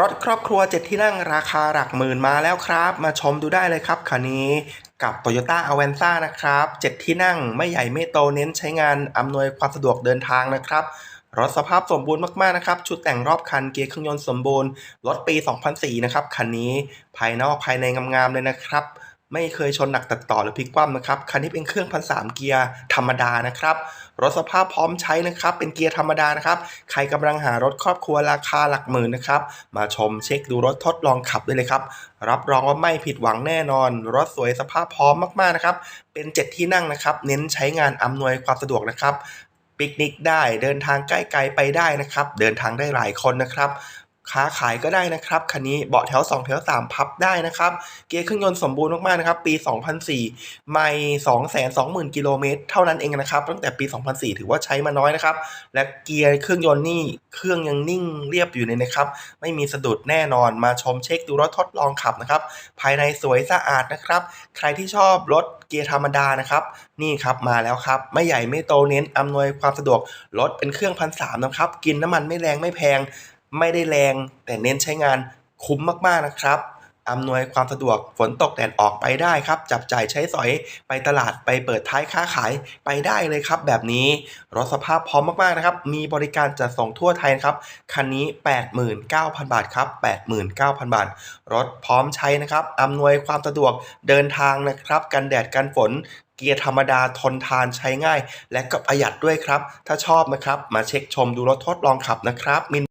รถครอบครัวเจ็ดที่นั่งราคาหลักหมื่นมาแล้วครับ มาชมดูได้เลยครับคันนี้กับ Toyota a v a n z a นะครับเจ็ดที่นั่งไม่ใหญ่ไม่โตเน้นใช้งานอำนวยความสะดวกเดินทางนะครับ รถสภาพสมบูรณ์มากๆนะครับ ชุดแต่งรอบคันเกียร์เครื่องยนต์สมบูรณ์ รถปี 2004 นะครับคันนี้ภายนอกภายในงามๆเลยนะครับ ไม่เคยชนหนักตัดต่อหรือพลิกคว่ำนะครับ คันนี้เป็นเครื่องพันสามเกียร์ธรรมดานะครับ รถสภาพพร้อมใช้นะครับ เป็นเกียร์ธรรมดานะครับ ใครกำลังหารถครอบครัวราคาหลักหมื่นนะครับ มาชมเช็คดูรถทดลองขับได้เลยครับ รับรองว่าไม่ผิดหวังแน่นอน รถสวยสภาพพร้อมมากๆนะครับ เป็นเจ็ดที่นั่งนะครับ เน้นใช้งานอำนวยความสะดวกนะครับปิกนิกได้เดินทางใกล้ๆไปได้นะครับ เดินทางได้หลายคนนะครับ ค้าขายก็ได้นะครับ คันนี้เบาะแถว 2 แถว 3 พับได้นะครับ เกียร์เครื่องยนต์สมบูรณ์มากๆนะครับ ปี 2004 ไม่ 220,000 กิโลเมตรเท่านั้นเองนะครับ ตั้งแต่ปี 2004 ถือว่าใช้มาน้อยนะครับ และเกียร์เครื่องยนต์นี่ เครื่องยังนิ่งเรียบอยู่เลยนะครับ ไม่มีสะดุดแน่นอน มาชมเช็คดูรถทดลองขับนะครับ ภายในสวยสะอาดนะครับ ใครที่ชอบรถเกียร์ธรรมดานะครับ นี่ครับมาแล้วครับ ไม่ใหญ่ไม่โตเน้นอำนวยความสะดวก รถเป็นเครื่องพันสามนะครับ กินน้ำมันไม่แรงไม่แพง ไม่ได้แรง แต่เน้นใช้งานคุ้มมากๆนะครับอำนวยความสะดวกฝนตกแดดออกไปได้ครับ จับจ่ายใช้สอยไปตลาดไปเปิดท้ายค้าขายไปได้เลยครับ แบบนี้รถสภาพพร้อมมากๆนะครับ มีบริการจัดส่งทั่วไทยครับ คันนี้ 89,000 บาทครับ 89,000 บาท รถพร้อมใช้นะครับอำนวยความสะดวกเดินทางนะครับ กันแดดกันฝนเกียร์ธรรมดาทนทานใช้ง่าย และก็ประหยัดด้วยครับ ถ้าชอบนะครับ มาเช็คชมดูรถทดลองขับนะครับมิน